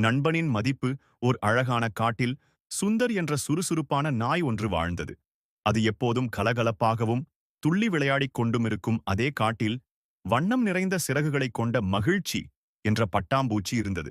நண்பனின் மதிப்பு ஓர் அழகான காட்டில் சுந்தர் என்ற சுறுசுறுப்பான நாய் ஒன்று வாழ்ந்தது. அது எப்போதும் கலகலப்பாகவும் துள்ளி விளையாடிக் கொண்டும் இருக்கும் அதே காட்டில் வண்ணம் நிறைந்த சிறகுகளைக் கொண்ட மகிழ்ச்சி என்ற பட்டாம்பூச்சி இருந்தது.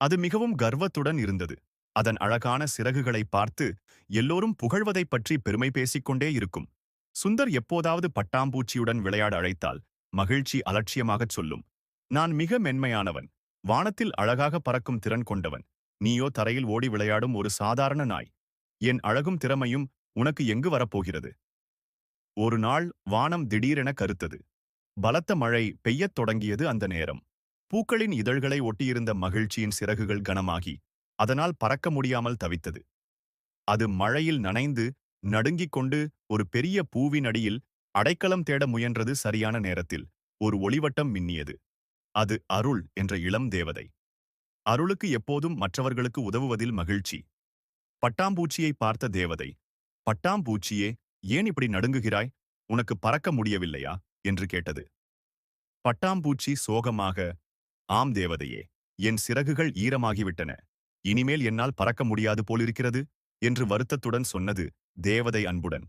அது மிகவும் கர்வத்துடன் இருந்தது. அதன் அழகான சிறகுகளை பார்த்து எல்லோரும் புகழ்வதைப் பற்றி பெருமை பேசிக்கொண்டே இருக்கும். சுந்தர் எப்போதாவது பட்டாம்பூச்சியுடன் விளையாட அழைத்தால் மகிழ்ச்சி அலட்சியமாகச் சொல்லும். நான் மிக மென்மையானவன். வானத்தில் அழகாக பறக்கும் திறன் கொண்டவன். நீயோ தரையில் ஓடி விளையாடும் ஒரு சாதாரண நாய். என் அழகும் திறமையும் உனக்கு எங்கு வரப்போகிறது? ஒரு நாள் வானம் திடீரென கருத்தது. பலத்த மழை பெய்யத் தொடங்கியது அந்த நேரம். பூக்களின் இதழ்களை ஒட்டியிருந்த மகிழ்ச்சியின் சிறகுகள் கனமாகி அதனால் பறக்க முடியாமல் தவித்தது. அது மழையில் நனைந்து நடுங்கிக் கொண்டு ஒரு பெரிய பூவின் அடியில் அடைக்கலம் தேட முயன்றது சரியான நேரத்தில். ஒரு ஒளிவட்டம் மின்னியது. அது அருள் என்ற இளம் தேவதை. அருளுக்கு எப்போதும் மற்றவர்களுக்கு உதவுவதில் மகிழ்ச்சி. பட்டாம்பூச்சியை பார்த்த தேவதை பட்டாம்பூச்சியே ஏன் இப்படி நடுங்குகிறாய்? உனக்கு பறக்க முடியவில்லையா? என்று கேட்டது. பட்டாம்பூச்சி சோகமாக ஆம் தேவதையே என் சிறகுகள் ஈரமாகிவிட்டன. இனிமேல் என்னால் பறக்க முடியாது போலிருக்கிறது என்று வருத்தத்துடன் சொன்னது தேவதை அன்புடன்.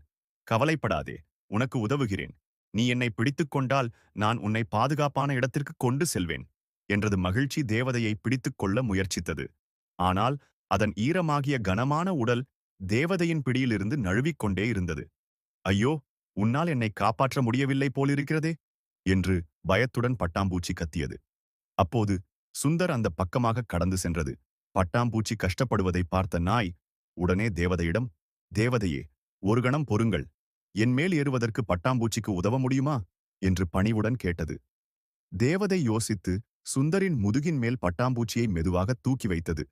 கவலைப்படாதே உனக்கு உதவுகிறேன். நீ என்னை பிடித்துக் கொண்டால் நான் உன்னை பாதுகாப்பான இடத்திற்கு கொண்டு செல்வேன் என்றது மகிழ்ச்சி தேவதையை பிடித்துக் கொள்ள முயற்சித்தது. ஆனால் அதன் ஈரமாகிய கனமான உடல் தேவதையின் பிடியிலிருந்து நழுவிக்கொண்டே இருந்தது. ஐயோ உன்னால் என்னை காப்பாற்ற முடியவில்லை போலிருக்கிறதே என்று பயத்துடன் பட்டாம்பூச்சி கத்தியது. அப்போது சுந்தர் அந்த பக்கமாக கடந்து சென்றது. பட்டாம்பூச்சி கஷ்டப்படுவதை பார்த்த நாய் உடனே தேவதையிடம் தேவதையே ஒரு கணம் பொறுங்கள். என் மேல் ஏறுவதற்கு பட்டாம்பூச்சிக்கு உதவ முடியுமா? என்று பணிவுடன் கேட்டது. தேவதை யோசித்து சுந்தரின் முதுகின் மேல் பட்டாம்பூச்சியை மெதுவாக தூக்கி வைத்தது.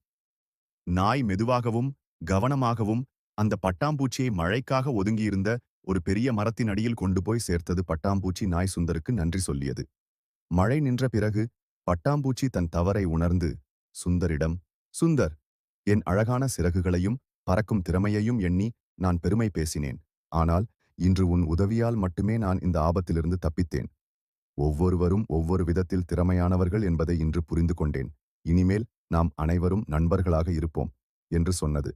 நாய் மெதுவாகவும் கவனமாகவும் அந்த பட்டாம்பூச்சியை மழைக்காக ஒதுங்கியிருந்த ஒரு பெரிய மரத்தின் அடியில் கொண்டு போய் சேர்த்தது பட்டாம்பூச்சி நாய் சுந்தருக்கு நன்றி சொல்லியது. மழை நின்ற பிறகு பட்டாம்பூச்சி தன் தவறை உணர்ந்து சுந்தரிடம் சுந்தர் என் அழகான சிறகுகளையும் பறக்கும் திறமையையும் எண்ணி நான் பெருமை பேசினேன். ஆனால் இன்று உன் உதவியால் மட்டுமே நான் இந்த ஆபத்திலிருந்து தப்பித்தேன். ஒவ்வொருவரும் ஒவ்வொரு விதத்தில் திறமையானவர்கள் என்பதை இன்று புரிந்து கொண்டேன். இனிமேல் நாம் அனைவரும் நண்பர்களாக இருப்போம் என்று சொன்னது.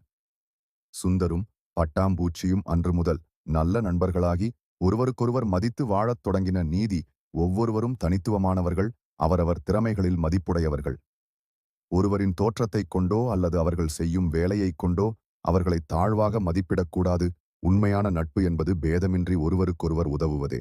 சுந்தரும் பட்டாம்பூச்சியும் அன்று முதல் நல்ல நண்பர்களாகி ஒருவருக்கொருவர் மதித்து வாழத் தொடங்கின நீதி ஒவ்வொருவரும் தனித்துவமானவர்கள் அவரவர் திறமைகளில் மதிப்புடையவர்கள். ஒருவரின் தோற்றத்தைக் கொண்டோ அல்லது அவர்கள் செய்யும் வேலையைக் கொண்டோ அவர்களை தாழ்வாக மதிப்பிடக்கூடாது. உண்மையான நட்பு என்பது பேதமின்றி ஒருவருக்கொருவர் உதவுவதே.